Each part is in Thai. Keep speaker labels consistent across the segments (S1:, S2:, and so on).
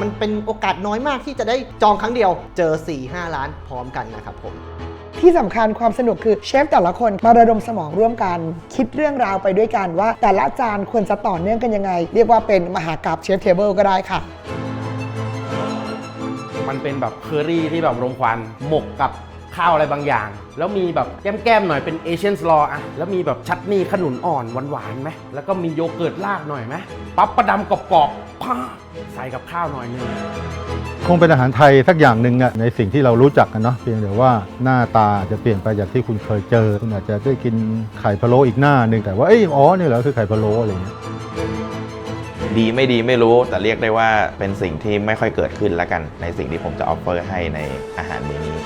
S1: มันเป็นโอกาสน้อยมากที่จะได้จองครั้งเดียวเจอ 4-5 ล้านพร้อมกันนะครับผม
S2: ที่สำคัญความสนุกคือเชฟแต่ละคนมาระดมสมองร่วมกัน คิดเรื่องราวไปด้วยกันว่า แต่ละจานควรจะต่อเนื่องกันยังไง เรียกว่าเป็นมหากราบเชฟเทเบิลก็ได้ค่ะ
S3: มันเป็นแบบเคอรี่ที่แบบรมควันหมกกับ ข้าวอะไรบางอย่าง แล้วมีแบบแก้มๆหน่อยเป็นเอเชียนสลออะแล้วมีแบบชัตนี่ขนุนอ่อนหวานๆไหมแล้วก็มีโยเกิร์ตราดหน่อยไหมปั๊บประดำกรอบๆพ้าใส่กับข้าวหน่อยนึง
S4: คงเป็นอาหารไทยสักอย่างหนึ่งอะในสิ่งที่เรารู้จักกันเนาะเพียงแต่ว่าหน้าตาจะเปลี่ยนไปจากที่คุณเคยเจอคุณอาจจะได้กินไข่พะโล้อีกหน้าหนึ่งแต่ว่าเอ้ยอ๋อนี่เหรอคือไข่พะโล้อะไรอย่างเงี้ย
S5: ดีไม่ดีไม่รู้แต่เรียกได้ว่าเป็นสิ่งที่ไม่ค่อยเกิดขึ้นแล้วกัน ในสิ่งที่ผมจะออฟเฟอร์ให้ในอาหารมื้อนี้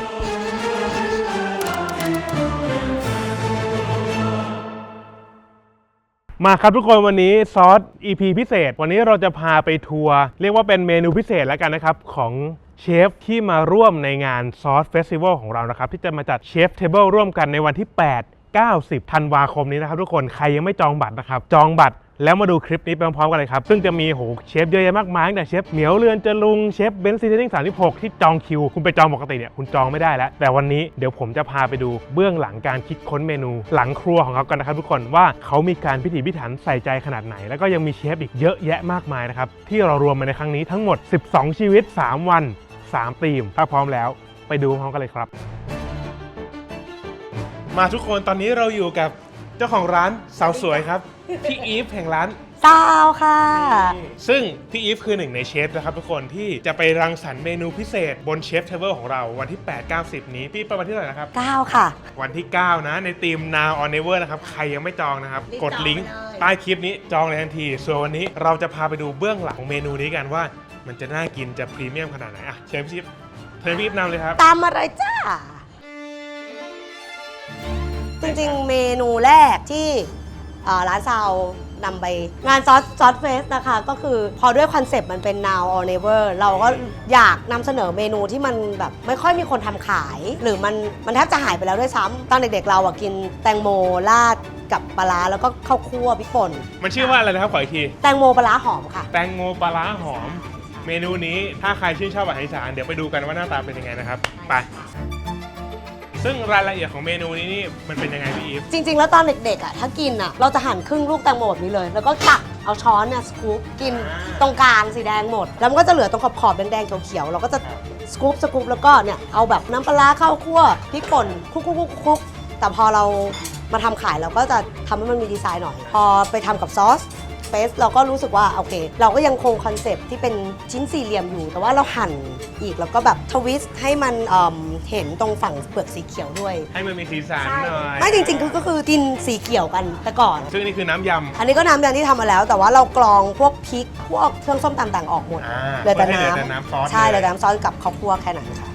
S6: มาครับทุกคนวันนี้ซอส EP พิเศษ วันนี้เราจะพาไปทัวร์เรียกว่าเป็นเมนูพิเศษแล้วกันนะครับ ของเชฟที่มาร่วมในงานซอสเฟสติวัลของเรานะครับ ที่จะมาจัดเชฟเทเบิลร่วมกันในวันที่ 8 90ธันวาคมนี้นะครับทุกคนใครยังไม่จองบัตรนะครับ จองบัตร แล้วมาดูคลิปนี้ไปพร้อมๆกันเลยครับ ซึ่งจะมีโหเชฟเยอะแยะมากมายแต่เชฟเหมียวเรือนจรุงเชฟเบนซ์ซีเทนติ้ง36ที่จองคิว คุณไปจองปกติเนี่ยคุณจองไม่ได้แล้ว แต่วันนี้เดี๋ยวผมจะพาไปดูเบื้องหลังการคิดค้นเมนู หลังครัวของเขากันนะครับทุกคนว่าเขามีการพิถีพิถันใส่ใจขนาดไหน แล้วก็ยังมีเชฟอีกเยอะแยะมากมายนะครับที่เรารวมมาในครั้งนี้ทั้งหมด 12 ชีวิต 3 วัน3ธีม ถ้าพร้อมแล้ว ไปดูพร้อมกันเลยครับ มาทุกคนตอนนี้เราอยู่กับ เจ้าของร้านสาวสวยครับ พี่อีฟแห่งร้าน
S7: ซาวค่ะ
S6: ซึ่งพี่อีฟคือหนึ่งในเชฟนะครับทุกคนที่จะไปรังสรรค์เมนูพิเศษบนเชฟเทเบิลของเราวันที่ 8 9 0 นี้พี่ประมาณที่เท่าไหร่นะครับ
S7: 9 ค่ะ
S6: วันที่ 9 นะ ในทีม Now or Never นะครับ ใครยังไม่จองนะครับ
S7: รีบ
S6: กดลิงก์
S7: จองไปเลย
S6: ใต้คลิปนี้จองเลยทันที ส่วนวันนี้เราจะพาไปดูเบื้องหลังของเมนูนี้กันว่า มันจะน่ากินจะพรีเมียมขนาดไหนอะเชฟพี่อีฟเชิญพี่อีฟนำเลยครับ
S7: ตามมาเลยจ้า จริงๆ เมนูแรกที่เอ่อร้านซาวนำไปงานซอสซอสเฟสนะคะ ก็คือพอด้วยคอนเซปต์มันเป็น now or never เราก็อยากนำเสนอเมนูที่มันแบบไม่ค่อยมีคนทำขาย หรือมันมันแทบจะหายไปแล้วด้วยซ้ำตอนเด็กๆ เราอะกินแตงโมราดกับปลาร้าแล้วก็ข้าวคั่วพริกป่น
S6: มันชื่อว่าอะไรนะครับขออีกที
S7: แตงโมปลาร้าหอมค่ะ
S6: แตงโมปลาร้าหอม เมนูนี้ถ้าใครชื่นชอบอาหารอีสานเดี๋ยวไปดูกันว่าหน้าตาเป็นยังไงนะครับ ไป ซึ่งรายละเอียดของเมนูนี้นี่มันเป็นยังไงพี่อีฟ
S7: จริง ๆ แล้วตอนเด็กๆอะถ้ากินอะเราจะหั่นครึ่งลูกแตงโมแบบนี้เลย แล้วก็ตักเอาช้อนเนี่ยสกู๊ปกินตรงกลางสีแดงหมด แล้วมันก็จะเหลือตรงขอบๆแดงๆเขียวๆเราก็จะสกู๊ปสกู๊ปแล้วก็เนี่ยเอาแบบน้ำปลาร้าข้าวคั่วพริกป่นคลุกๆๆๆแต่พอเรามาทำขายเราก็จะทำให้มันมีดีไซน์หน่อย พอไปทำกับซอส เฟสเราก็รู้สึกว่าโอเค เราก็ยังคงคอนเซปต์ที่เป็นชิ้นสี่เหลี่ยมอยู่ แต่ว่าเราหั่นอีกแล้วก็แบบทวิสต์ให้มันเอิ่มเห็นตรงฝั่งเปลือกสีเขียวด้วย
S6: ให้มันมีสีสันหน่อย
S7: ไม่จริงๆคือก็คือกินสีเขียวกันแต่ก่อน
S6: ซึ่งนี่คือน้ำยำ
S7: อันนี้ก็น้ำยำที่ทำมาแล้ว แต่ว่าเรากรองพวกพริกพวกเครื่องส้มตำต่างออกหมด
S6: อ่า
S7: เหลือแต่
S6: ให้เหลือ
S7: น้ำ
S6: แต่น้ำซอส
S7: ใช่เห
S6: เล
S7: ลือยแต่น้ำซอสกับข้าวคั่วแค่นั้นค่ะ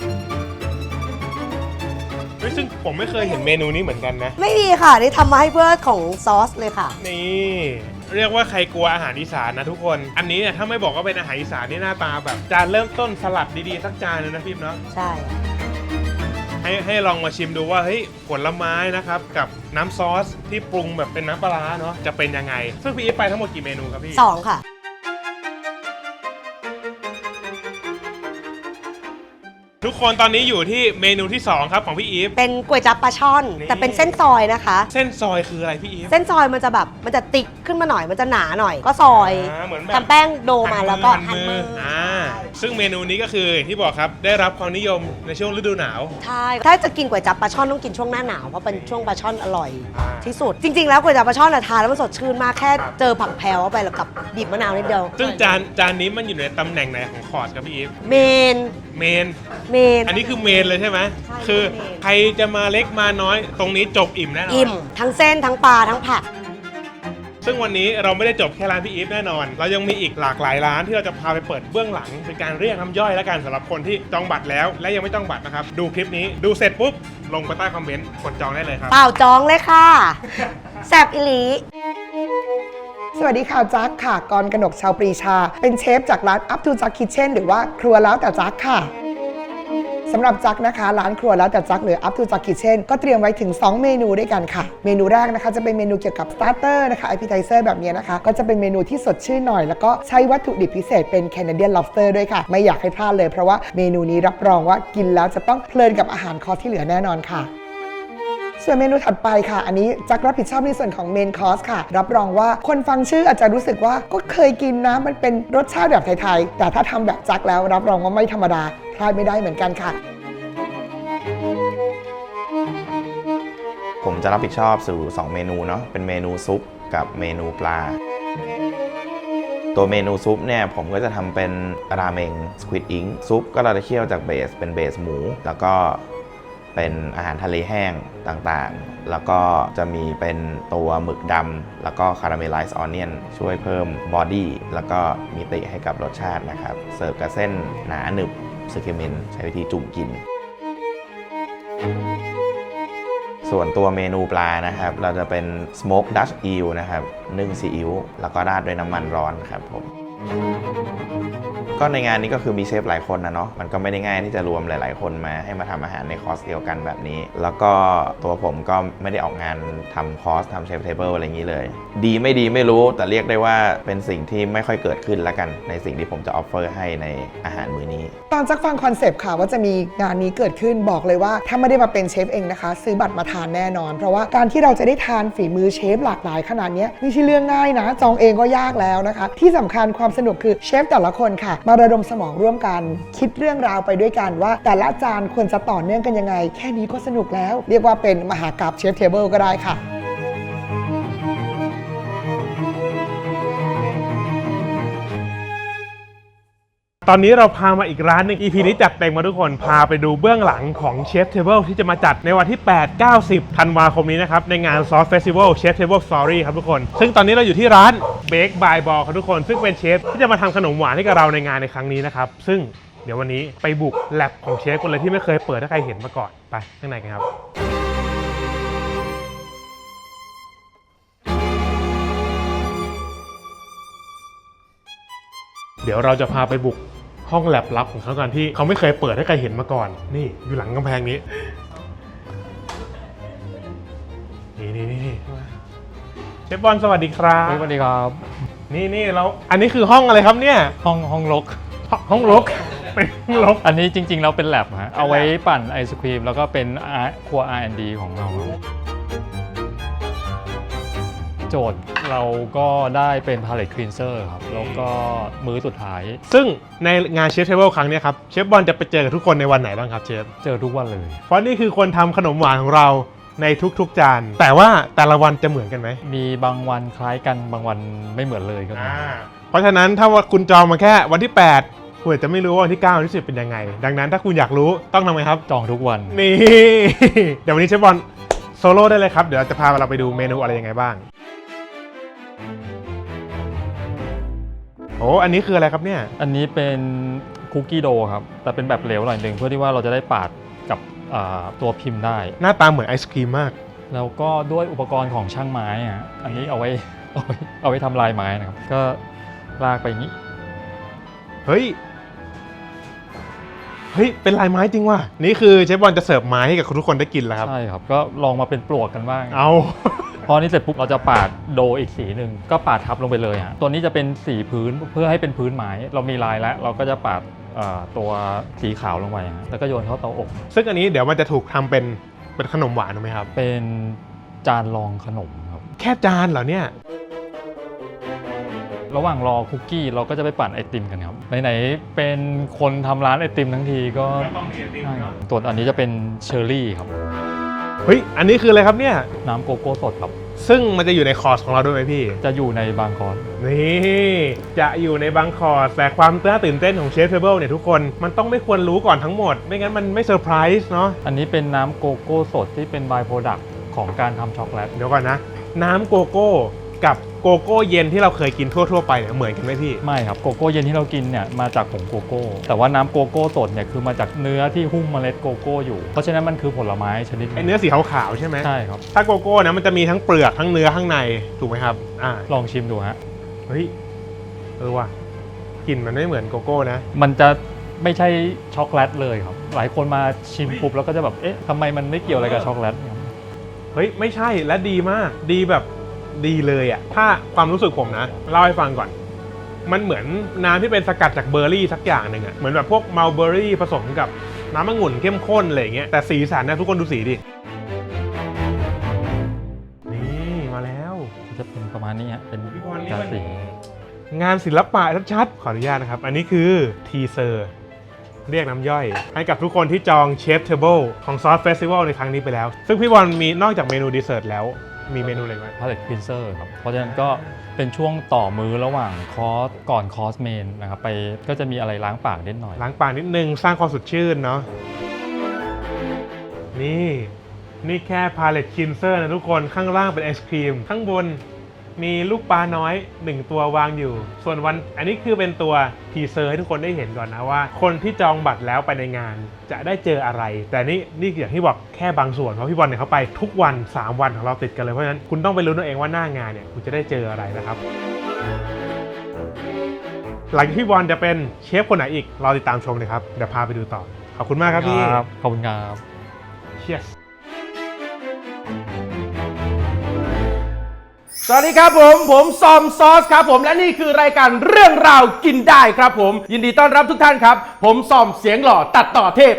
S6: เฮ้ยซึ่งผมไม่เคยเห็นเมนูนี้เหมือนกันนะ
S7: ไม่มีค่ะ นี่ทำมาให้เพื่อของซอสเลยค่ะ
S6: นี่ เรียกว่าใครกลัวอาหารอีสานนะทุกคน อันนี้เนี่ยถ้าไม่บอกว่าเป็นอาหารอีสานนี่หน้าตาแบบจานเริ่มต้นสลัดดีๆสักจานเลยนะพี่เนาะ
S7: ใช่
S6: ให้ให้ลองมาชิมดูว่าเฮ้ยผลไม้นะครับกับน้ำซอสที่ปรุงแบบเป็นน้ำปลาร้าเนาะจะเป็นยังไง ซึ่งพี่อีฟไปทั้งหมดกี่เมนูครับพี่
S7: สองค่ะ
S6: ทุกคนตอนนี้อยู่ที่เมนูที่สองครับของพี่อีฟ
S7: เป็นก๋วยจั๊บปลาช่อน
S6: นี่
S7: แต่เป็นเส้นซอยนะคะ
S6: เส้นซอยคืออะไรพี่อีฟ
S7: เส้นซอยมันจะแบบมันจะติ๊กขึ้นมาหน่อยมันจะหนาหน่อย ก็ซอย
S6: อ่าเหมือนแบบ
S7: ทำแป้งโดมาแล้วก็
S6: หั่
S7: หั่น
S6: นมื
S7: มื
S6: อ
S7: อ
S6: อ่าซึ่งเมนูนี้ก็คืออย่างที่บอกครับได้รับความนิยมในช่วงฤดูหนาว
S7: ใช่ถ้าจะกินก๋วยจั๊บปลาช่อนต้องกินช่วงหน้าหนาวเพราะเป็นช่วงปลาช่อนอร่อย
S6: อ่า
S7: ที่สุด จริง ๆ แล้วก๋วยจั๊บปลาช่อนอะทานแล้วมันสดชื่นมากแค่
S6: ครับ
S7: เจอผักแพรวเข้าไปแล้วกับบีบมะนาวนิดเดียว
S6: ซึ่งจานจานนี้มันอยู่ในตำแหน่งไหนของคอร์สครับพี่อีฟ
S7: เมน
S6: เมน
S7: เมน
S6: อันนี้คือเมนเลยใช่ไหม
S7: ใช่
S6: คือ
S7: เมน
S6: ใครจะมาเล็กมาน้อย ตรงนี้จบอิ่มแน่นอน
S7: อิ่ม ทั้งเส้นทั้งปลาทั้งผัก
S6: ซึ่งวันนี้เราไม่ได้จบแค่ร้านพี่อีฟแน่นอน เรายังมีอีกหลากหลายร้านที่เราจะพาไปเปิดเบื้องหลัง เป็นการเรียกน้ำย่อยแล้วกันสำหรับคนที่จองบัตรแล้ว และยังไม่จองบัตรนะครับ ดูคลิปนี้ดูเสร็จปุ๊บ ลงไปใต้คอมเมนต์กดจองได้เลยครับ
S7: เปล่าจองเลยค่ะ แซบอิลี
S2: สวัสดีค่ะจักค่ะกรกนกชาวปรีชา เป็นเชฟจากร้าน Up to Jack Kitchen หรือว่าครัวแล้วแต่จักค่ะสำหรับจักนะคะ ร้านครัวแล้วแต่จักหรือ Up to Jack Kitchen ก็เตรียมไว้ถึง 2 เมนูด้วยกันค่ะ เมนูแรกนะคะจะเป็นเมนูเกี่ยวกับ starter นะคะ appetizer แบบนี้นะคะ ก็จะเป็นเมนูที่สดชื่นหน่อย แล้วก็ใช้วัตถุดิบพิเศษเป็น Canadian lobster ด้วยค่ะ ไม่อยากให้พลาดเลยเพราะว่าเมนูนี้รับรองว่ากินแล้วจะต้องเพลินกับอาหารคอร์สที่เหลือแน่นอนค่ะ ส่วนเมนูถัดไปค่ะ อันนี้จักรับผิดชอบในส่วนของเมนคอร์สค่ะ รับรองว่าคนฟังชื่ออาจจะรู้สึกว่าก็เคยกินนะมันเป็นรสชาติแบบไทยๆ แต่ถ้าทำแบบจักแล้วรับรองว่าไม่ธรรมดาพลาดไม่ได้เหมือนกันค่ะ
S5: ผมจะรับผิดชอบสู่ 2 เมนูเนาะเป็นเมนูซุปกับเมนูปลา ตัวเมนูซุปเนี่ยผมก็จะทำเป็นราเมงสควิดอิงซุปก็เราจะเคี่ยวจากเบสเป็นเบสหมู แล้วก็ เป็นอาหารทะเลแห้งต่างๆ แล้วก็จะมีเป็นตัวหมึกดำแล้วก็คาราเมลไลซ์ออนเนียนช่วยเพิ่มบอดี้แล้วก็มิติให้กับรสชาตินะครับ เสิร์ฟกับเส้นหนาหนึบซึเคเมนใช้วิธีจุ่มกิน ส่วนตัวเมนูปลานะครับ เราจะเป็น smoke Dutch eel นะครับนึ่งซีอิ๊วแล้วก็ราดด้วยน้ำมันร้อนครับผม ก็ในงานนี้ก็คือมีเชฟหลายคนนะเนาะมันก็ไม่ได้ง่ายที่จะรวมหลาย ๆ คนมาให้มาทำอาหารในคอร์สเดียวกันแบบนี้ แล้วก็ตัวผมก็ไม่ได้ออกงานทำคอร์สทำเชฟเทเบิลอะไรอย่างนี้เลย ดีไม่ดีไม่รู้แต่เรียกได้ว่าเป็นสิ่งที่ไม่ค่อยเกิดขึ้นละกัน ในสิ่งที่ผมจะออฟเฟอร์ให้ในอาหารมื้อนี้
S2: ตอนจักฟังคอนเซปต์ค่ะว่าจะมีงานนี้เกิดขึ้นบอกเลยว่า ถ้าไม่ได้มาเป็นเชฟเองนะคะ ซื้อบัตรมาทานแน่นอน เพราะว่าการที่เราจะได้ทานฝีมือเชฟหลากหลายขนาดนี้ไม่ใช่เรื่องง่ายนะ จองเองก็ยากแล้วนะคะ ที่สำคัญความสนุกคือเชฟแต่ละคนค่ะมาระดมสมองร่วมกัน คิดเรื่องราวไปด้วยกันว่า แต่ละจานควรจะต่อเนื่องกันยังไง แค่นี้ก็สนุกแล้ว เรียกว่าเป็นมหากราบเชฟเทเบิลก็ได้ค่ะ
S6: ตอนนี้เราพามาอีกร้านหนึง EP นี้จัดเต็มมาทุกคน พาไปดูเบื้องหลังของเชฟเทเบิลที่จะมาจัดในวันที่ 8 9 0ธันวาคมนี้นะครับ ในงานซอสเฟสติวัลเชฟเทเบิลสตอรี่ครับทุกคน ซึ่งตอนนี้เราอยู่ที่ร้าน Bake by Ball ครับทุกคน ซึ่งเป็นเชฟที่จะมาทำขนมหวานให้กับเราในงานในครั้งนี้นะครับ ซึ่งเดี๋ยววันนี้ไปบุกแลบของเชฟคนเลยที่ไม่เคยเปิดถ้าใครเห็นมาก่อนไปข้างในกันครับ เดี๋ยวเราจะพาไปบุก ห้องแลบลับของเขากันที่เขาไม่เคยเปิดให้ใครเห็นมาก่อน นี่อยู่หลังกำแพงนี้ นี่นี่นี่เชฟบอลสวัสดีครับ
S8: สวัสดีครับ
S6: นี่นี่เราอันนี้คือห้องอะไรครับเนี่ย
S8: ห้องห้องรก
S6: ห้องห้องรกเป็นห้องรก
S8: อันนี้จริง ๆ เราเป็นแลบฮะเอาไว้ปั่นไอศครีม แล้วก็เป็นอาครัว R&D ของเราครับโจทย์ เราก็ได้เป็น palette cleanser ครับ แล้วก็มื้อสุดท้าย
S6: ซึ่งในงานเชฟเทเบิลครั้งเนี้ยครับเชฟบอลจะไปเจอกับทุกคนในวันไหนบ้างครับเชฟ
S8: เจอทุกวันเลย
S6: เพราะนี่คือคนทำขนมหวานของเราในทุกๆจาน แต่ว่าแต่ละวันจะเหมือนกันไหม
S8: มีบางวันคล้ายกันบางวันไม่เหมือนเลยก็มี
S6: เพราะฉะนั้นถ้าว่าคุณจองมาแค่วันที่ 8 คุณอาจจะไม่รู้ว่าวันที่ 9 วันที่ 10 เป็นยังไง ดังนั้นถ้าคุณอยากรู้ต้องทำไงครับ
S8: จองทุกวัน
S6: นี่ เดี๋ยววันนี้เชฟบอลโซโล่ได้เลยครับ เดี๋ยวจะพาเราไปดูเมนูอะไรยังไงบ้าง โอ้อันนี้คืออะไรครับเนี่ย
S8: อันนี้เป็นคุกกี้โดครับ แต่เป็นแบบเหลวหน่อยหนึ่งเพื่อที่ว่าเราจะได้ปาดกับอ่าตัวพิมพ์ได้
S6: หน้าตาเหมือนไอศครีมมาก
S8: แล้วก็ด้วยอุปกรณ์ของช่างไม้อะอันนี้เอาไว้เอาไว้เอาไว้ทำลายไม้นะครับ ก็ลากไปอย่างนี้
S6: เฮ้ย เฮ้ย เป็นลายไม้จริงว่ะ นี่คือเชฟบอลจะเสิร์ฟไม้ให้กับทุกคนได้กินแล้วครับ
S8: ใช่ครับ ก็ลองมาเป็นปลวกกันบ้าง
S6: เอา
S8: พอนี้เสร็จปุ๊บเราจะปาดโดอีกสีหนึ่งก็ปาดทับลงไปเลยฮะตัวนี้จะเป็นสีพื้นเพื่อให้เป็นพื้นไม้เรามีลายแล้ว เราก็จะปาดเอ่อตัวสีขาวลงไปฮะแล้วก็โยนเข้าเตาอบ
S6: ซึ่งอันนี้เดี๋ยวมันจะถูกทำเป็นเป็นขนมหวานถูกไหมครับ
S8: เป็นจานรองขนมครับ
S6: แค่จานเหรอเนี่ย
S8: ระหว่างรอคุกกี้เราก็จะไปปั่นไอติมกันครับไหนๆเป็นคนทำร้านไอติมทั้งทีก็ใช่ครับตัวอันนี้จะเป็นเชอร์รี่ครับ
S6: เฮ้ย อันนี้คืออะไรครับเนี่ย
S8: น้ำโกโก้สดครับ
S6: ซึ่งมันจะอยู่ในคอร์สของเราด้วยไหมพี่
S8: จะอยู่ในบางคอน
S6: นี่จะอยู่ในบางคอร์สแต่ความน่าตื่นเต้นของเชฟเทเบิลเนี่ยทุกคนมันต้องไม่ควรรู้ก่อนทั้งหมด ไม่งั้นมันไม่เซอร์ไพรส์เนาะ
S8: อันนี้เป็นน้ำโกโก้สดที่เป็นบายโปรดักต์ของการทำช็อกโกแลต
S6: เดี๋ยวก่อนนะ น้ำโกโก้กับ โกโก้เย็นที่เราเคยกินทั่วๆไปเนี่ยเหมือนกันไหมพี่
S8: ไม่ครับโกโก้เย็นที่เรากินเนี่ยมาจากผงโกโก้ แต่ว่าน้ำโกโก้สดเนี่ยคือมาจากเนื้อที่หุ้มเมล็ดโกโก้อยู่ เพราะฉะนั้นมันคือผลไม้ชนิดห
S6: ไอ
S8: นึ่ง
S6: เนื้อสีขาวๆใช่ไหม
S8: ใช่ครับ
S6: ถ้าโกโก้นะมันจะมีทั้งเปลือกทั้งเนื้อข้างในถูกไหมครับอ่า
S8: ลองชิมดูฮะ
S6: เฮ้ยเออว่ะกลิ่นมันไม่เหมือนโกโก้นะ
S8: มันจะไม่ใช่ช็อกโกแลตเลยครับ หลายคนมาชิมปุ๊บแล้วก็จะแบบ เอ๊ะทำไมมันไม่เกี่ยวอะไรกับช็อกโกแลตเนี่ย
S6: เฮ้ย ไม่ใช่และดีมาก ดีแบบ ดีเลยอะถ้าความรู้สึกผมนะ เล่าให้ฟังก่อน มันเหมือนน้ำที่เป็นสกัดจากเบอร์รี่สักอย่างหนึ่งอะเหมือนแบบพวกมัลเบอร์รี่ผสมกับน้ำองุ่นเข้มข้นอะไรอย่างเงี้ยแต่สีสันนะทุกคนดูสีดิ นี่มาแล้ว
S8: จะเป็นประมาณนี้ฮะเป็น
S6: พี่บอลนี่
S8: กา
S6: มัน
S8: สี
S6: งานศิลปะชัดๆขออนุญาตนะครับ อันนี้คือทีเซอร์ เรียกน้ำย่อย ให้กับทุกคนที่จองเชฟเทเบิลของซอสเฟสติวัลในครั้งนี้ไปแล้ว ซึ่งพี่บอลมีนอกจากเมนูดีเซอร์ตแล้ว มีเมนูอะไรไหม
S8: พาเลตคลีนเซอร์ครับ เพราะฉะนั้นก็เป็นช่วงต่อมือระหว่างคอร์สก่อนคอร์สเมนนะครับไปก็จะมีอะไรล้างปากนิดหน่อย
S6: ล้างปากนิดนึงสร้างความสดชื่นเนาะนี่ นี่แค่พาเลตคินเซอร์นะทุกคนข้างล่างเป็นไอศครีม ข้างบน มีลูกปลาน้อย 1 ตัววางอยู่ ส่วนวันอันนี้คือเป็นตัวทีเซอร์ให้ทุกคนได้เห็นก่อนนะว่า คนที่จองบัตรแล้วไปในงาน จะได้เจออะไร แต่นี่นี่อย่างที่บอกแค่บางส่วนเพราะพี่บอลเนี่ยเขาไปทุกวัน 3 วันของเราติดกันเลยเพราะฉะนั้นคุณต้องไปรู้นเอาเองว่าหน้างานเนี่ยคุณจะได้เจออะไรนะครับหลังจากพี่บอลจะเป็นเชฟคนไหนอีกรอติดตามชมเลยครับเดี๋ยวพาไปดูต่อขอบคุณมากครับพี่
S8: ครับขอบคุณครับ
S6: Cheers
S3: สวัสดีครับผม ผมซอมซอสครับผมและนี่คือรายการเรื่องราวกินได้ครับผม ยินดีต้อนรับทุกท่านครับ ผมซอมเสียงหล่อตัดต่อเทพ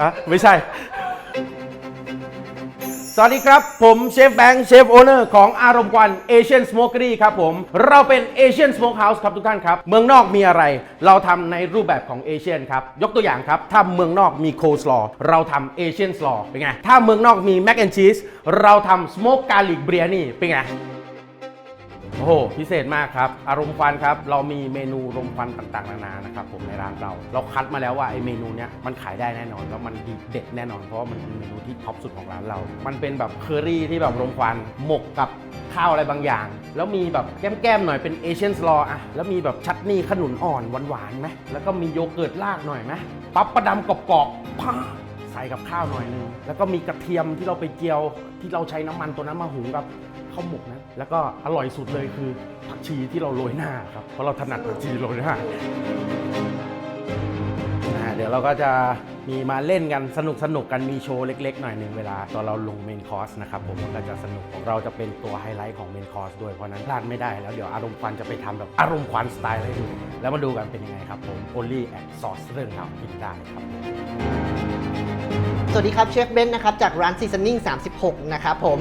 S3: อะไม่ใช่ วัสดีครับ ผมเชฟแบงค์เชฟโอเนอร์ของอารมณ์ควันเอเชียนสโมก e รีครับผม เราเป็นเอเชียนสโมกเฮาส์ครับทุกท่านครับ เมืองนอกมีอะไร เราทำในรูปแบบของเอเชียนครับ ยกตัวอย่างครับ ถ้าเมืองนอกมีโคสลอเราทำเอเชียนสลอเป็นไง ถ้าเมืองนอกมีแมกแอนชีสเราทำสโมกกาลิกเบรียนี่เป็นไง โอ้โหพิเศษมากครับ อารมณ์ควันครับ เรามีเมนูรมควันต่างๆ นานานะครับผมในร้านเรา เราคัดมาแล้วว่าไอเมนูเนี้ยมันขายได้แน่นอน แล้วมันดีเด็ดแน่นอน เพราะว่ามันเป็นเมนูที่ท็อปสุดของร้านเรา มันเป็นแบบเคอรี่ที่แบบรมควันหมกกับข้าวอะไรบางอย่าง แล้วมีแบบแก้มๆหน่อยเป็นเอเชียนสลออะแล้วมีแบบชัตนี่ขนุนอ่อนหวานๆไหมแล้วก็มีโยเกิร์ตราดหน่อยไหมปั๊บประดำกรอบๆพ้าใส่กับข้าวหน่อยนึงแล้วก็มีกระเทียมที่เราไปเจียวที่เราใช้น้ำมันตัวนั้นมาหุงกับข้าวหมกนะ แล้วก็อร่อยสุดเลยคือผักชีที่เราโรยหน้าครับ เพราะเราถนัดผักชีโรยหน้าอ่าเดี๋ยวเราก็จะมีมาเล่นกันสนุกสนุกกันมีโชว์เล็กๆ หน่อยหนึ่งเวลาตอนเราลงเมนคอร์สนะครับผมมันก็จะสนุกของเราจะเป็นตัวไฮไลท์ของเมนคอร์สด้วยเพราะนั้นพลาดไม่ได้แล้วเดี๋ยวอารมณ์ควันจะไปทำแบบอารมณ์ควันสไตล์ให้ดู แล้วมาดูกันเป็นยังไงครับผม only at sauce เรื่องราวกินได้ครับ
S1: สวัสดีครับเชฟเบนซ์นะครับจากร้าน Seasoning 36 นะครับผม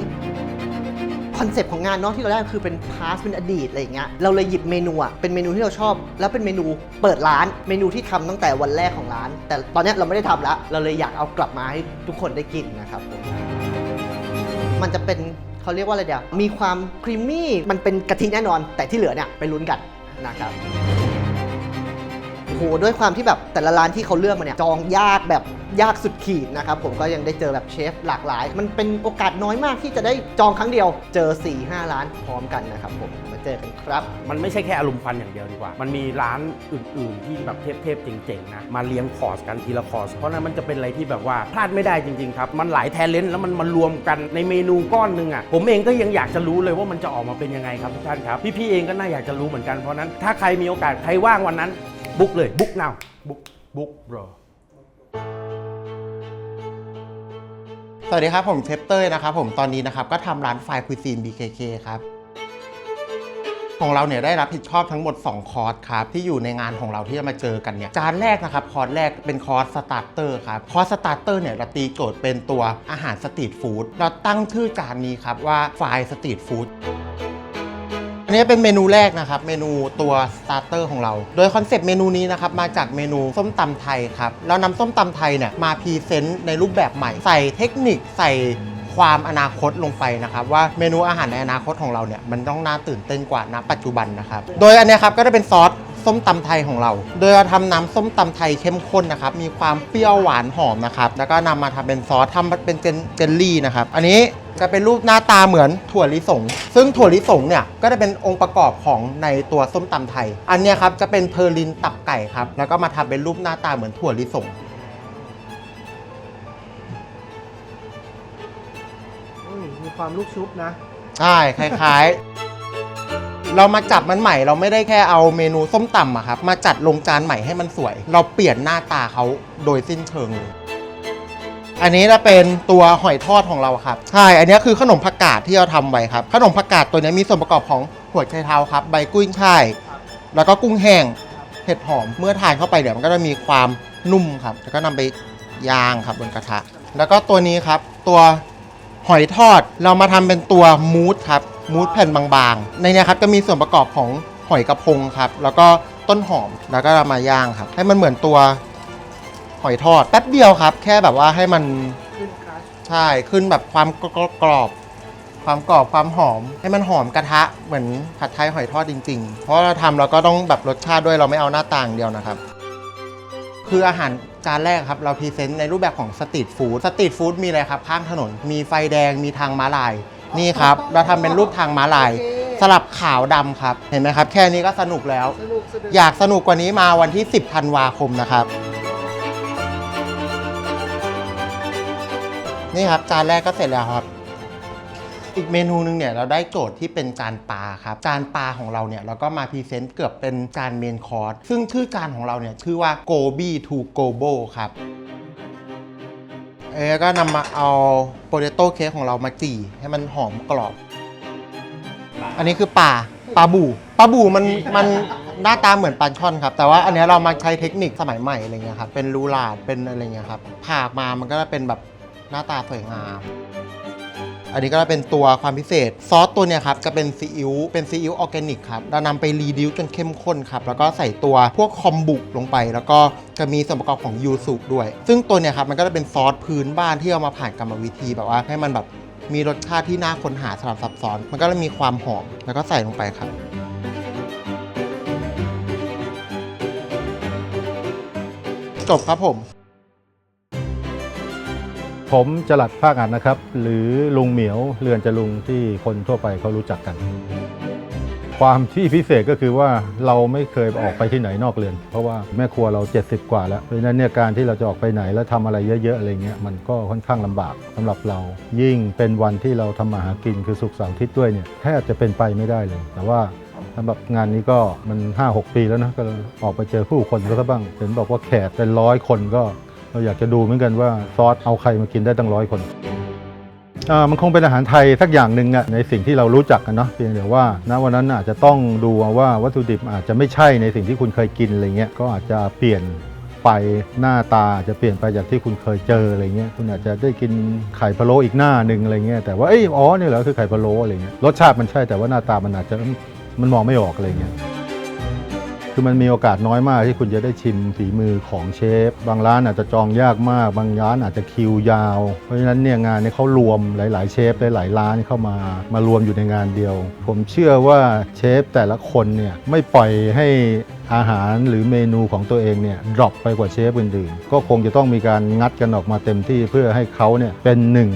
S1: คอนเซปต์ของงานเนาะที่เราได้คือเป็นพาสเป็นอดีตอะไรอย่างเงี้ยเราเลยหยิบเมนูอะเป็นเมนูที่เราชอบ แล้วเป็นเมนูเปิดร้าน เมนูที่ทำตั้งแต่วันแรกของร้าน แต่ตอนนี้เราไม่ได้ทำแล้วเราเลยอยากเอากลับมาให้ทุกคนได้กินนะครับผมมันจะเป็นเขาเรียกว่าอะไรเดียวมีความครีมมี่มันเป็นกะทิแน่นอน แต่ที่เหลือเนี่ยไปลุ้นกันนะครับ โอ้โหด้วยความที่แบบแต่ละร้านที่เขาเลือกมาเนี่ยจองยากแบบยากสุดขีดนะครับผมก็ยังได้เจอแบบเชฟหลากหลาย มันเป็นโอกาสน้อยมากที่จะได้จองครั้งเดียวเจอ 4-5 ร้านพร้อมกันนะครับผมมาเจอกันครับ
S3: มันไม่ใช่แค่อารมณ์ควันอย่างเดียวดีกว่า มันมีร้านอื่น ๆ ที่แบบเทพๆเจ๋งๆนะมาเลี้ยงคอร์สกันทีละคอร์สเพราะนั้นมันจะเป็นอะไรที่แบบว่าพลาดไม่ได้จริง ๆ ครับ มันหลายแทเลนต์แล้วมันมารวมกันในเมนูก้อนหนึ่งอะผมเองก็ยังอยากจะรู้เลยว่ามันจะออกมาเป็นยังไงครับทุกท่านครับพี่ๆเองก็น่าอยากจะรู้เหมือนกันเพราะนั้นถ้าใครมีโอกาสใครว่างวันนั้น บุ๊กเลยบุ๊ก now บุ๊กบุ๊ก bro
S9: สวัสดีครับ ผมเชฟเต้ยนะครับผมตอนนี้นะครับ ก็ทำร้านไฟคุยซีน BKK ครับ ของเราเนี่ยได้รับผิดชอบทั้งหมด 2 คอร์สครับ ที่อยู่ในงานของเราที่จะมาเจอกันเนี่ยจานแรกนะครับ คอร์สแรกเป็นคอร์สสตาร์เตอร์ครับ คอร์สสตาร์เตอร์เนี่ยเราตีโจทย์เป็นตัวอาหารสตรีทฟู้ดเราตั้งชื่อจานนี้ครับว่าไฟสตรีทฟู้ด อันนี้เป็นเมนูแรกนะครับ เมนูตัวสตาร์เตอร์ของเรา โดยคอนเซปต์เมนูนี้นะครับมาจากเมนูส้มตำไทยครับแล้วนำส้มตำไทยเนี่ยมาพรีเซนต์ในรูปแบบใหม่ ใส่เทคนิคใส่ความอนาคตลงไปนะครับ ว่าเมนูอาหารในอนาคตของเราเนี่ยมันต้องน่าตื่นเต้นกว่าณปัจจุบันนะครับ โดยอันนี้ครับก็จะเป็นซอส ส้มตำไทยของเรา โดยเราทำน้ำส้มตำไทยเข้มข้นนะครับ มีความเปรี้ยวหวานหอมนะครับ แล้วก็นำมาทำเป็นซอสทำเป็นเจนเจลลี่นะครับ อันนี้จะเป็นรูปหน้าตาเหมือนถั่วลิสง ซึ่งถั่วลิสงเนี่ยก็จะเป็นองค์ประกอบของในตัวส้มตำไทย อันเนี้ยครับจะเป็นเพอร์ลินตับไก่ครับ แล้วก็มาทำเป็นรูปหน้าตาเหมือนถั่วลิสง
S1: มีความลูกชุบนะ
S9: ใช่ คล้าย ๆ เรามาจับมันใหม่ เราไม่ได้แค่เอาเมนูส้มตำอะครับมาจัดลงจานใหม่ให้มันสวย เราเปลี่ยนหน้าตาเขาโดยสิ้นเชิงเลยอันนี้จะเป็นตัวหอยทอดของเราครับใช่อันนี้คือขนมผักกาดที่เราทำไว้ครับ ขนมผักกาดตัวนี้มีส่วนประกอบของหัวไชเท้าครับ ใบกุ้ยช่ายแล้วก็กุ้งแห้งเห็ดหอมเมื่อทานเข้าไปเดี๋ยวมันก็จะมีความนุ่มครับ แล้วก็นำไปย่างครับบนกระทะ แล้วก็ตัวนี้ครับ ตัวหอยทอดเรามาทำเป็นตัวมูสครับ มูสแผ่นบางๆ ในเนี้ครับจะมีส่วนประกอบของหอยกระพงครับ แล้วก็ต้นหอมแล้วก็เอามาย่างครับ ให้มันเหมือนตัวหอยทอดแป๊บเดียวครับ แค่แบบว่าให้มันใช่ขึ้นแบบความกรอบๆความกรอบความหอมให้มันหอมกระทะเหมือนผัดไทยหอยทอดจริง ๆ เพราะเราทำเราก็ต้องแบบรสชาติด้วยเราไม่เอาหน้าต่างเดียวนะครับ คืออาหารจานแรกครับ เราพรีเซนต์ในรูปแบบของสตรีทฟู้ดสตรีทฟู้ดมีอะไรครับ ข้างถนนมีไฟแดงมีทางม้าลาย นี่ครับ เราทำเป็นรูปทางม้าลาย สลับขาวดำครับ เห็นไหมครับ แค่นี้ก็สนุกแล้วอยากสนุกกว่านี้มาวันที่ 10ธันวาคมนะครับ นี่ครับ จานแรกก็เสร็จแล้วครับ อีกเมนูหนึงเนี่ยเราได้โจทย์ที่เป็นจานปลาครับจานปลาของเราเนี่ยเราก็มาพรีเซนต์เกือบเป็นจานเมนคอร์สซึ่งชื่อจานของเราเนี่ยชื่อว่า Gobi to Gobo ครับ เอก็นำมาเอาโปเตโต้เค้กของเรามาจี่ให้มันหอมกรอบ อันนี้คือปลาปลาบู่ปลาบู่มันมันหน้าตาเหมือนปลาช่อนครับ แต่ว่าอันเนี้ยเรามาใช้เทคนิคสมัยใหม่อะไรเงี้ยครับเป็นรูหลาดเป็นอะไรเงี้ยครับผ่ามามันก็จะเป็นแบบหน้าตาสวยงาม อันนี้ก็จะเป็นตัวความพิเศษ ซอสตัวเนี้ยครับจะเป็นซีอิ๊วเป็นซีอิ๊วออร์แกนิกครับเรานำไปรีดิวจนเข้มข้นครับแล้วก็ใส่ตัวพวกคอมบุลงไป แล้วก็จะมีส่วนประกอบของยูสุด้วย ซึ่งตัวเนี้ยครับมันก็จะเป็นซอสพื้นบ้านที่เอามาผ่านกรรมวิธีแบบว่าให้มันแบบมีรสชาติที่น่าค้นหาสลับซับซ้อน มันก็จะมีความหอมแล้วก็ใส่ลงไปครับจบครับผม
S4: ผมจลัดภาคอันนะครับ หรือลุงเหมียวเรือนจรุงที่คนทั่วไปเขารู้จักกัน ความที่พิเศษก็คือว่าเราไม่เคยออกไปที่ไหนนอกเรือน เพราะว่าแม่ครัวเรา 70 กว่าแล้วเพราะฉะนั้นเนี่ยการที่เราจะออกไปไหนแล้วทำอะไรเยอะๆอะไรเงี้ยมันก็ค่อนข้างลำบากสำหรับเรา ยิ่งเป็นวันที่เราทำมาหากินคือสุกเสาร์อาทิตย์ด้วยเนี่ยแทบจะเป็นไปไม่ได้เลย แต่ว่าสำหรับงานนี้ก็มัน 5-6 ปีแล้วนะก็ออกไปเจอผู้คนก็บ้างเห็นบอกว่าแขกเป็นร้อยคนก็ เราอยากจะดูเหมือนกันว่าซอสเอาใครมากินได้ตั้งร้อยคนมันคงเป็นอาหารไทยสักอย่างหนึ่งอะในสิ่งที่เรารู้จักกันเนาะเพียงแต่ว่าณวันนั้นอาจจะต้องดูว่าวัตถุดิบอาจจะไม่ใช่ในสิ่งที่คุณเคยกินอะไรเงี้ยก็อาจจะเปลี่ยนไปหน้าตาจะเปลี่ยนไปจากที่คุณเคยเจออะไรเงี้ยคุณอาจจะได้กินไข่พะโล้อีกหน้าหนึ่งอะไรเงี้ยแต่ว่าเอ้ยอ๋อนี่เหรอคือไข่พะโล้อะไรเงี้ยรสชาติมันใช่แต่ว่าหน้าตามันอาจจะมันมองไม่ออกอะไรเงี้ย คือมันมีโอกาสน้อยมากที่คุณจะได้ชิมฝีมือของเชฟ บางร้านอาจจะจองยากมาก บางร้านอาจจะคิวยาว เพราะฉะนั้นเนี่ยงานนี้เขารวมหลาย ๆ เชฟหลายๆร้านเข้ามามารวมอยู่ในงานเดียว ผมเชื่อว่าเชฟแต่ละคนเนี่ยไม่ปล่อยให้อาหารหรือเมนูของตัวเองเนี่ยดรอปไปกว่าเชฟอื่นๆ ก็คงจะต้องมีการงัดกันออกมาเต็มที่เพื่อให้เขาเนี่ยเป็นหนึ่ง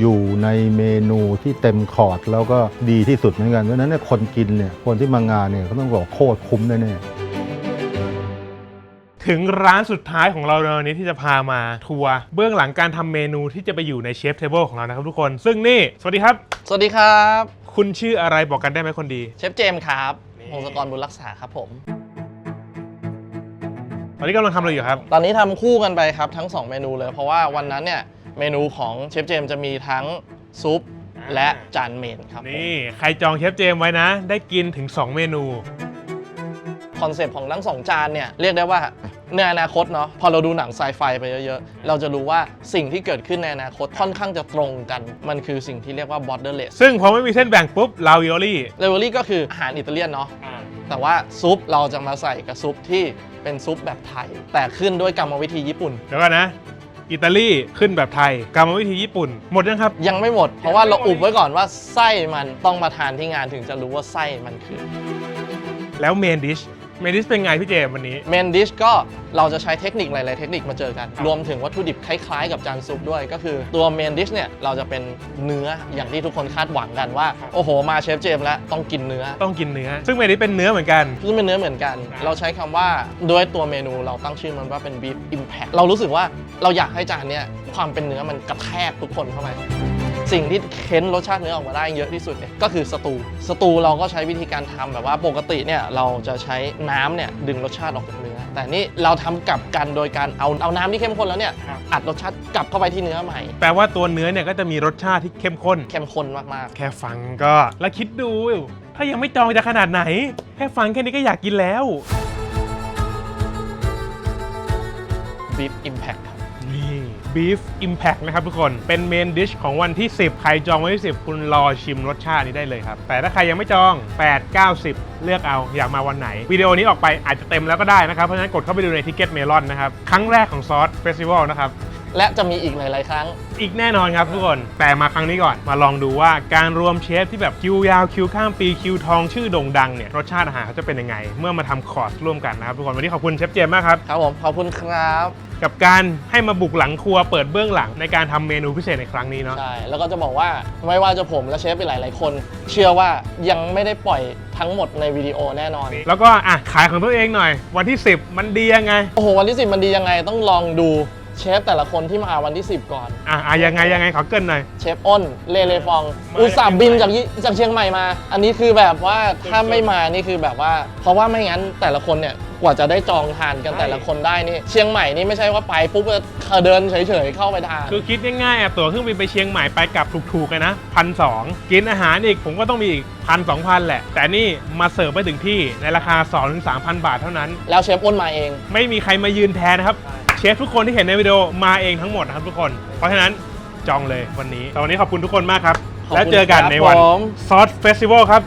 S4: อยู่ในเมนูที่เต็มคอร์ดแล้วก็ดีที่สุดเหมือนกันเพราะฉะนั้นเนี่ยคนกินเนี่ยคนที่มางานเนี่ยเขาต้องบอกโคตรคุ้มแน่ๆ
S6: ถึงร้านสุดท้ายของเราในวันนี้ที่จะพามาทัวร์เบื้องหลังการทำเมนูที่จะไปอยู่ในเชฟเทเบิลของเรานะครับทุกคน ซึ่งนี่ สวัสดีครับ
S10: สวัสดีครับ
S6: คุณชื่ออะไรบอกกันได้ไหมคนดี
S10: เชฟเจมส์ครับ
S6: นี่
S10: พงศกรบุญรักษาครับผม
S6: ตอนนี้กำลังทำอะไรอยู่ครับ
S10: ตอนนี้ทำคู่กันไปครับทั้ง 2 เมนูเลย เพราะว่าวันนั้นเนี่ยเมนูของเชฟเจมส์จะมีทั้งซุปและจานเมนครับผม
S6: นี่ใครจองเชฟเจมส์ไว้นะ ได้กินถึง 2 เมนู
S10: คอนเซปต์ของทั้งสองจานเนี่ยเรียกได้ว่า ในอนาคตเนาะพอเราดูหนังไซไฟไปเยอะๆ เราจะรู้ว่าสิ่งที่เกิดขึ้นในอนาคตค่อนข้างจะตรงกัน มันคือสิ่งที่เรียกว่า borderless
S6: ซึ่งพอไม่มีเส้นแบ่งปุ๊บลาวิโอลี่
S10: เลเวอรี่ก็คืออาหารอิตาเลียนเนาะแต่ว่าซุปเราจะมาใส่กับซุปที่เป็นซุปแบบไทย แต่ขึ้นด้วยกรรมวิธีญี่ปุ่น
S6: เดี๋ยวก่อนนะ อิตาลีขึ้นแบบไทย กรรมวิธีญี่ปุ่น หมดยังครับ
S10: ยังไม่หมด เพราะว่าเราอุบไว้ก่อนว่าไส้มันต้องมาทานที่งานถึงจะรู้ว่าไส้มันคือ
S6: แล้วเมนดิช เมนดิชเป็นไงพี่เจมส์วันนี้
S10: เมนดิชก็เราจะใช้เทคนิคหลาย ๆ เทคนิคมาเจอกัน รวมถึงวัตถุดิบคล้าย ๆ กับจานซุปด้วย ก็คือตัวเมนดิชเนี่ยเราจะเป็นเนื้ออย่างที่ทุกคนคาดหวังกันว่า โอ้โห มาเชฟเจมส์แล้วต้องกินเนื้อ
S6: ต้องกินเนื้อ ซึ่งเมนดิชเป็นเนื้อเหมือนกัน
S10: ซึ่งเป็นเนื้อเหมือนกัน เราใช้คำว่าด้วยตัวเมนูเราตั้งชื่อมันว่าเป็น beef impact เรารู้สึกว่าเราอยากให้จานเนี้ยความเป็นเนื้อมันกระแทกทุกคนเข้าไป สิ่งที่เค้นรสชาติเนื้อออกมาได้เยอะที่สุดเนี่ยก็คือสตู สตูเราก็ใช้วิธีการทำแบบว่าปกติเนี่ยเราจะใช้น้ำเนี่ยดึงรสชาติออกจากเนื้อ แต่นี่เราทำกลับกันโดยการเอาเอาน้ำที่เข้มข้นแล้วเนี่ยอัดรสชาติกลับเข้าไปที่เนื้อใหม่
S6: แปลว่าตัวเนื้อเนี่ยก็จะมีรสชาติที่เข้มข้น
S10: เข้มข้นมาก
S6: แค่ฟังก็แล้วคิดดู ถ้ายังไม่จองจะขนาดไหน แค่ฟังแค่นี้ก็อยากกินแล้ว
S10: ๆ Beef Impact ครับ
S6: นี่ Beef Impact นะครับทุกคน เป็นเมนดิชของวันที่ 10 ใครจองวันที่ 10 คุณรอชิมรสชาตินี้ได้เลยครับ แต่ถ้าใครยังไม่จอง 8 9 10 เลือกเอาอยากมาวันไหน วิดีโอนี้ออกไปอาจจะเต็มแล้วก็ได้นะครับ เพราะฉะนั้นกดเข้าไปดูในทิกเก็ตเมลอนนะครับ ครั้งแรกของซอสเฟสติวัลนะครับ
S10: และจะมีอีกหลายๆครั้ง
S6: อีกแน่นอนครับทุกคน แต่มาครั้งนี้ก่อน มาลองดูว่าการรวมเชฟที่แบบคิวยาวคิวข้ามปีคิวทองชื่อโด่งดังเนี่ยรสชาติอาหารเขาจะเป็นยังไง เมื่อมาทำคอร์สร่วมกันนะครับทุกคนวันนี้ขอบคุณเชฟเจมส์มากครับ
S10: ครับผม ขอบคุณครับ
S6: กับการให้มาบุกหลังครัวเปิดเบื้องหลังในการทำเมนูพิเศษในครั้งนี้เนาะ
S10: ใช่ แล้วก็จะบอกว่าไม่ว่าจะผมและเชฟไปหลาย ๆ คน เชื่อว่ายังไม่ได้ปล่อยทั้งหมดในวิดีโอแน่นอน
S6: แล้วก็อะขายของตัวเองหน่อย วันที่ 10 มันดียังไง
S10: โอ้โห วันที่10มันดียังไงต้องลองดู เชฟแต่ละคนที่มาวันที่ 10 ก่อน
S6: อะอะยังไงยังไงขอเกรินหน่อย
S10: เชฟอ้น เลเลฟอง
S6: มา
S10: อุตส่าห์บินจากยี่จากเชียงใหม่มา อันนี้คือแบบว่าถ้าไม่มานี่คือแบบว่า เพราะว่าไม่งั้นแต่ละคนเนี่ยกว่าจะได้จองทานกันแต่ละคนได้นี่ เชียงใหม่นี่ไม่ใช่ว่าไปปุ๊บจะเดินเฉยๆเข้าไปทาน
S6: คือคิดง่ายๆอะตั๋วเครื่องบินไปเชียงใหม่ไปกลับถูกๆเลยนะพันสองกินอาหารอีกผมก็ต้องมีอีกพันสองพันแหละ แต่นี่มาเสิร์ฟไปถึงที่ในราคา 2-3,000 บาทเท่านั้น
S10: แล้วเชฟอ้นมาเอง
S6: ไม่มีใครมายืนแทนนะครับ เชฟทุกคนที่เห็นในวิดีโอมาเองทั้งหมดนะครับทุกคน เพราะฉะนั้นจองเลยวันนี้แต่วันนี้ขอบคุณทุกคนมากครับ
S10: ขอบคุณ
S6: แล้วเจอกันในวัน
S10: ครับผม
S6: ซอสเฟสติวัลครับ